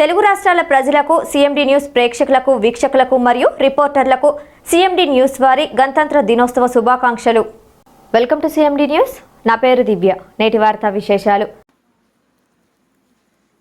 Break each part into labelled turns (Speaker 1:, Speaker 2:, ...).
Speaker 1: తెలుగు రాష్ట్రాల ప్రజలకు CMD news ప్రేక్షకులకు వీక్షకులకు మరియు రిపోర్టర్లకు సీఎండి న్యూస్ వారి గణతంత్ర దినోత్సవ శుభాకాంక్షలు. Welcome to CMD news. నా పేరు దివ్య. నేటి వార్తా విశేషాలు.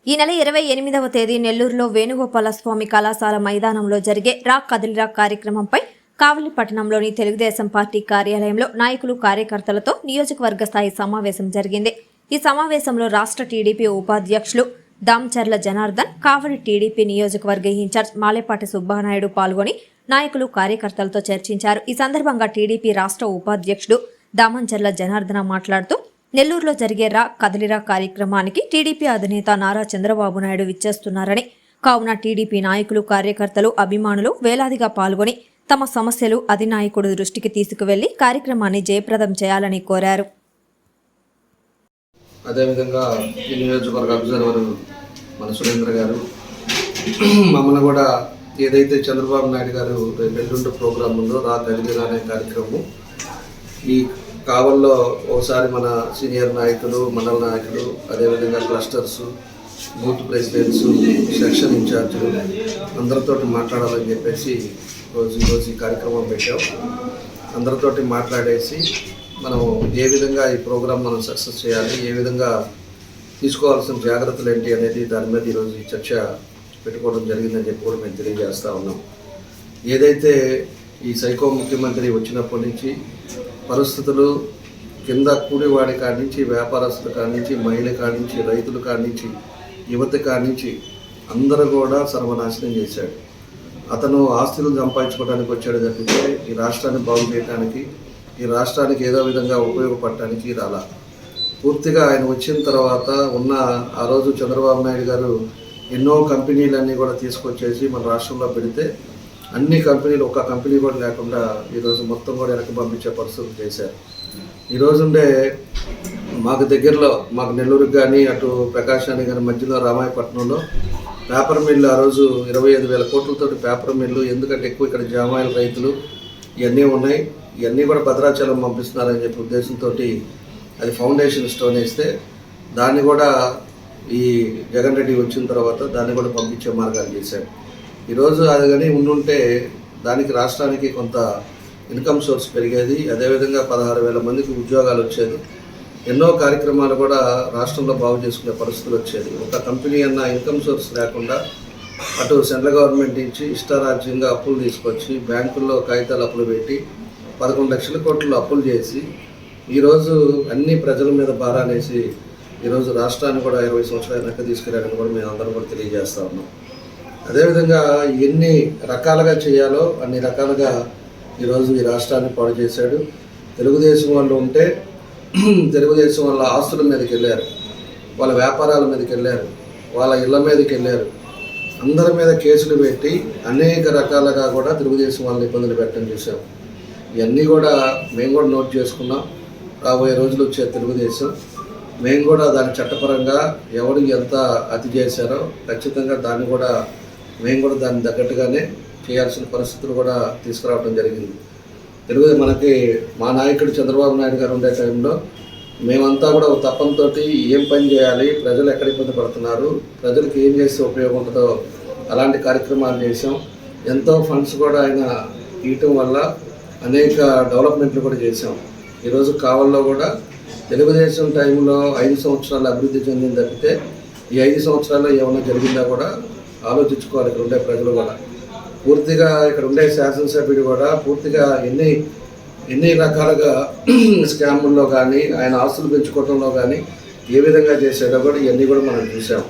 Speaker 1: ఈ నెల ఇరవై ఎనిమిదవ తేదీ నెల్లూరులో వేణుగోపాల స్వామి కళాశాల మైదానంలో జరిగే రా కదిలిరా కార్యక్రమంపై కావలిపట్టణంలోని తెలుగుదేశం పార్టీ కార్యాలయంలో నాయకులు కార్యకర్తలతో నియోజకవర్గ స్థాయి సమావేశం జరిగింది. ఈ సమావేశంలో రాష్ట్ర టీడీపీ ఉపాధ్యక్షులు దామచర్ల జనార్దన్ కావలి టీడీపీ నియోజకవర్గ ఇన్ఛార్జ్ మాలేపాటి సుబ్బానాయుడు పాల్గొని నాయకులు కార్యకర్తలతో చర్చించారు. ఈ సందర్భంగా టీడీపీ రాష్ట్ర ఉపాధ్యక్షుడు దామంచర్ల జనార్దన మాట్లాడుతూ నెల్లూరులో జరిగే రా కదిలిరా కార్యక్రమానికి టీడీపీ అధినేత నారా చంద్రబాబు నాయుడు విచ్చేస్తున్నారని కావున టీడీపీ నాయకులు కార్యకర్తలు అభిమానులు వేలాదిగా పాల్గొని తమ సమస్యలు అధినాయకుడు దృష్టికి తీసుకువెళ్ళి కార్యక్రమాన్ని జయప్రదం చేయాలని కోరారు.
Speaker 2: అదేవిధంగా ఈ నియోజకవర్గ అబ్జర్వర్ మన సురేంద్ర గారు మమ్మల్ని కూడా ఏదైతే చంద్రబాబు నాయుడు గారు ఎల్లుండి ప్రోగ్రాం ఉందో రా తల్లిదిరా అనే కార్యక్రమం ఈ కావల్లో ఒకసారి మన సీనియర్ నాయకులు మండల నాయకులు అదేవిధంగా క్లస్టర్స్ బూత్ ప్రెసిడెంట్స్ సెక్షన్ ఇన్ఛార్జీలు అందరితోటి మాట్లాడాలని చెప్పేసి రోజు రోజు ఈ కార్యక్రమం పెట్టాం. అందరితోటి మాట్లాడేసి మనం ఏ విధంగా ఈ ప్రోగ్రామ్ మనం సక్సెస్ చేయాలి ఏ విధంగా తీసుకోవాల్సిన జాగ్రత్తలు ఏంటి అనేది దాని మీద ఈరోజు ఈ చర్చ పెట్టుకోవడం జరిగిందని చెప్పి కూడా మేము తెలియజేస్తూ ఉన్నాం. ఏదైతే ఈ సైకో ముఖ్యమంత్రి వచ్చినప్పటి నుంచి పరిస్థితులు కింద కూలివాడి కాడి నుంచి వ్యాపారస్తుల కాడి నుంచి మహిళ కాడి నుంచి రైతుల కాడి నుంచి యువత కాడి నుంచి అందరూ కూడా సర్వనాశనం చేశాడు. అతను ఆస్తులు సంపాదించుకోవడానికి వచ్చాడు తప్పితే ఈ రాష్ట్రాన్ని బాగు చేయడానికి ఈ రాష్ట్రానికి ఏదో విధంగా ఉపయోగపడటానికి రాలా. పూర్తిగా ఆయన వచ్చిన తర్వాత ఉన్న ఆ రోజు చంద్రబాబు నాయుడు గారు ఎన్నో కంపెనీలన్నీ కూడా తీసుకొచ్చేసి మన రాష్ట్రంలో పెడితే అన్ని కంపెనీలు ఒక కంపెనీ కూడా లేకుండా ఈరోజు మొత్తం కూడా వెనక్కి పంపించే పరిస్థితులు చేశారు. ఈరోజు ఉండే మాకు దగ్గరలో మాకు నెల్లూరుకి కానీ అటు ప్రకాశానికి కానీ మధ్యలో రామాయపట్నంలో పేపర్ మిల్లు ఆ రోజు ఇరవై ఐదు వేల కోట్లతో పేపర్ మిల్లు ఎందుకంటే ఎక్కువ ఇక్కడ జామాయిల రైతులు ఇవన్నీ ఉన్నాయి. ఇవన్నీ కూడా భద్రాచలం పంపిస్తున్నారని చెప్పి ఉద్దేశంతో అది ఫౌండేషన్ స్టోన్ వేస్తే దాన్ని కూడా ఈ జగన్ రెడ్డి వచ్చిన తర్వాత దాన్ని కూడా పంపించే మార్గాలు చేశాడు ఈరోజు అది కానీ ఉండుంటే దానికి రాష్ట్రానికి కొంత ఇన్కమ్ సోర్స్ పెరిగేది అదేవిధంగా పదహారు వేల మందికి ఉద్యోగాలు వచ్చేది ఎన్నో కార్యక్రమాలు కూడా రాష్ట్రంలో బాగు చేసుకునే పరిస్థితులు వచ్చేది. ఒక కంపెనీ అన్న ఇన్కమ్ సోర్స్ లేకుండా అటు సెంట్రల్ గవర్నమెంట్ నుంచి ఇష్టారాజ్యంగా అప్పులు తీసుకొచ్చి బ్యాంకుల్లో కాగితాలు అప్పులు పెట్టి పదకొండు లక్షల కోట్లు అప్పులు చేసి ఈరోజు అన్ని ప్రజల మీద భారానేసి ఈరోజు రాష్ట్రాన్ని కూడా ఇరవై సంవత్సరాల వెనక్కి తీసుకెళ్ళాలని కూడా మేము అందరం కూడా తెలియజేస్తా ఉన్నాం. అదేవిధంగా ఎన్ని రకాలుగా చేయాలో అన్ని రకాలుగా ఈరోజు ఈ రాష్ట్రాన్ని పాడు చేశాడు. తెలుగుదేశం వాళ్ళు ఉంటే తెలుగుదేశం వాళ్ళ ఆస్తుల మీదకి వెళ్ళారు వాళ్ళ వ్యాపారాల మీదకి వెళ్ళారు వాళ్ళ ఇళ్ళ మీదకి వెళ్ళారు. అందరి మీద కేసులు పెట్టి అనేక రకాలుగా కూడా తెలుగుదేశం వాళ్ళని ఇబ్బందులు పెట్టడం చూసాం ఇవన్నీ కూడా మేము కూడా నోట్ చేసుకున్నాం. రాబోయే రోజులు వచ్చే తెలుగుదేశం. మేము కూడా దాని చట్టపరంగా ఎవరు ఎంత అతి చేశారో ఖచ్చితంగా దాన్ని కూడా మేము కూడా దాన్ని తగ్గట్టుగానే చేయాల్సిన పరిస్థితులు కూడా తీసుకురావడం జరిగింది. తెలుగు మనకి మా నాయకుడు చంద్రబాబు నాయుడు గారు ఉండే టైంలో మేమంతా కూడా ఒక తప్పంతో ఏం పని చేయాలి ప్రజలు ఎక్కడ ఇబ్బంది పడుతున్నారు ప్రజలకు ఏం చేస్తే ఉపయోగం ఉంటుందో అలాంటి కార్యక్రమాలు చేసాం ఎంతో ఫండ్స్ కూడా ఆయన ఇవ్వటం వల్ల అనేక డెవలప్మెంట్లు కూడా చేసాం ఈరోజు కావల్లో కూడా తెలుగుదేశం టైంలో ఐదు సంవత్సరాలు అభివృద్ధి చెందింది తప్పితే ఈ ఐదు సంవత్సరాల్లో ఏమైనా జరిగిందా కూడా ఆలోచించుకోవాలి ఇక్కడ ఉండే ప్రజలు కూడా. పూర్తిగా ఇక్కడ ఉండే శాసనసభ్యుడు కూడా పూర్తిగా ఎన్ని ఎన్ని రకాలుగా స్కాముల్లో కానీ ఆయన ఆస్తులు పెంచుకోవడంలో కానీ ఏ విధంగా చేశాడో కూడా ఇవన్నీ కూడా మనం చూసాం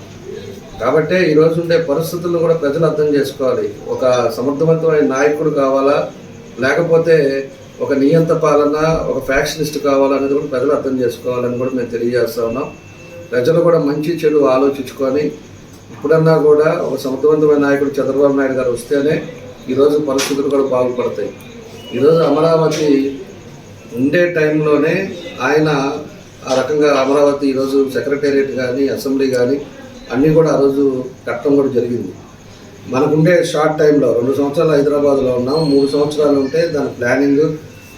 Speaker 2: కాబట్టి ఈరోజు ఉండే పరిస్థితులను కూడా ప్రజలు అర్థం చేసుకోవాలి. ఒక సమర్థవంతమైన నాయకుడు కావాలా? లేకపోతే ఒక నియంత పాలన ఒక ఫ్యాక్షనిస్ట్ కావాలనేది కూడా ప్రజలు అర్థం చేసుకోవాలని కూడా మేము తెలియజేస్తా ఉన్నాం. ప్రజలు కూడా మంచి చెడు ఆలోచించుకొని ఇప్పుడన్నా కూడా ఒక సమర్థవంతమైన నాయకుడు చంద్రబాబు నాయుడు గారు వస్తేనే ఈరోజు పరిస్థితులు కూడా బాగుపడతాయి. ఈరోజు అమరావతి ఉండే టైంలోనే ఆయన ఆ రకంగా అమరావతి ఈరోజు సెక్రటేరియట్ కానీ అసెంబ్లీ కానీ అన్నీ కూడా ఆ రోజు కట్టడం కూడా జరిగింది. మనకుండే షార్ట్ టైంలో రెండు సంవత్సరాలు హైదరాబాద్లో ఉన్నాం మూడు సంవత్సరాలు ఉంటే దాని ప్లానింగ్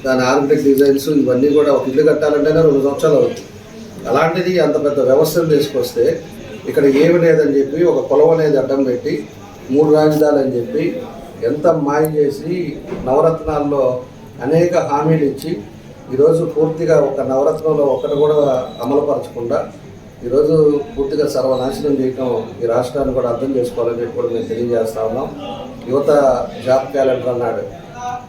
Speaker 2: దాని ఆర్కిటెక్ట్ డిజైన్స్ ఇవన్నీ కూడా ఒక ఇల్లు కట్టాలంటేనే రెండు సంవత్సరాలు అవుతుంది. అలాంటిది అంత పెద్ద వ్యవస్థను తీసుకొస్తే ఇక్కడ ఏమి లేదని చెప్పి ఒక పొలం అనేది అడ్డం పెట్టి మూడు రాజధానులు అని చెప్పి ఎంత మాయం చేసి నవరత్నాల్లో అనేక హామీలు ఇచ్చి ఈరోజు పూర్తిగా ఒక నవరత్నంలో ఒకటి కూడా అమలుపరచకుండా ఈరోజు పూర్తిగా సర్వనాశనం చేయటం ఈ రాష్ట్రాన్ని కూడా అర్థం చేసుకోవాలని చెప్పి కూడా మేము తెలియజేస్తా ఉన్నాం. యువత జాబ్ క్యాలెండర్ అన్నాడు.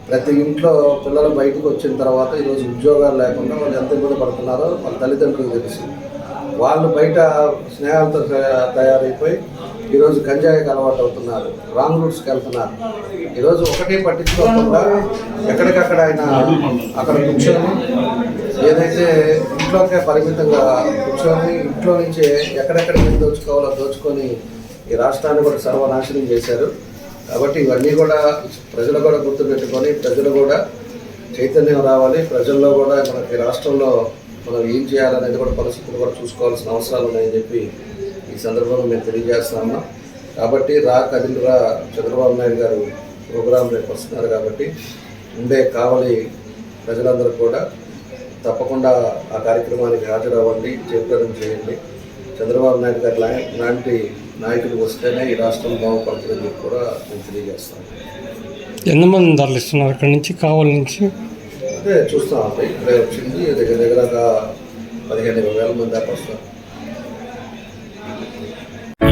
Speaker 2: ప్రతి ఇంట్లో పిల్లలు బయటకు వచ్చిన తర్వాత ఈరోజు ఉద్యోగాలు లేకుండా వాళ్ళు ఎంత ఇబ్బంది పడుతున్నారో వాళ్ళ తల్లిదండ్రులకు తెలుసు. వాళ్ళు బయట స్నేహాలతో తయారైపోయి ఈరోజు గంజాయికి అలవాటు అవుతున్నారు రాంగ్ రూట్స్కి వెళ్తున్నారు. ఈరోజు ఒకటే పట్టించుకోకుండా ఎక్కడికక్కడ ఆయన అక్కడ కూర్చొని ఏదైతే ఇంట్లోకే పరిమితంగా కూర్చొని ఇంట్లో నుంచే ఎక్కడెక్కడికి దోచుకోవాలో దోచుకొని ఈ రాష్ట్రాన్ని కూడా సర్వనాశనం చేశారు. కాబట్టి ఇవన్నీ కూడా ప్రజలు కూడా గుర్తుపెట్టుకొని ప్రజలు కూడా చైతన్యం రావాలి. ప్రజల్లో కూడా మనకి రాష్ట్రంలో మనం ఏం చేయాలనేది కూడా పరిస్థితులు కూడా చూసుకోవాల్సిన అవసరాలు ఉన్నాయని చెప్పి సందర్భంగా మేము తెలియజేస్తున్నాము కాబట్టి రా కదిలిరా చంద్రబాబు నాయుడు గారు ప్రోగ్రాం రేపు వస్తున్నారు కాబట్టి ఉండే కావలి ప్రజలందరూ కూడా తప్పకుండా ఆ కార్యక్రమానికి హాజరవ్వండి జయప్రదం చేయండి. చంద్రబాబు నాయుడు గారు లాంటి నాయకులు వస్తేనే ఈ రాష్ట్రం బాగుపడుతుందని చెప్పి కూడా నేను తెలియజేస్తాను
Speaker 3: ఎంతమంది తరలిస్తున్నారు ఇక్కడ నుంచి కావాలి నుంచి?
Speaker 2: అదే చూస్తాం ఇప్పుడే వచ్చింది. దగ్గర దగ్గర ఒక పదిహేను ఇరవై వేల మంది దాకా వస్తారు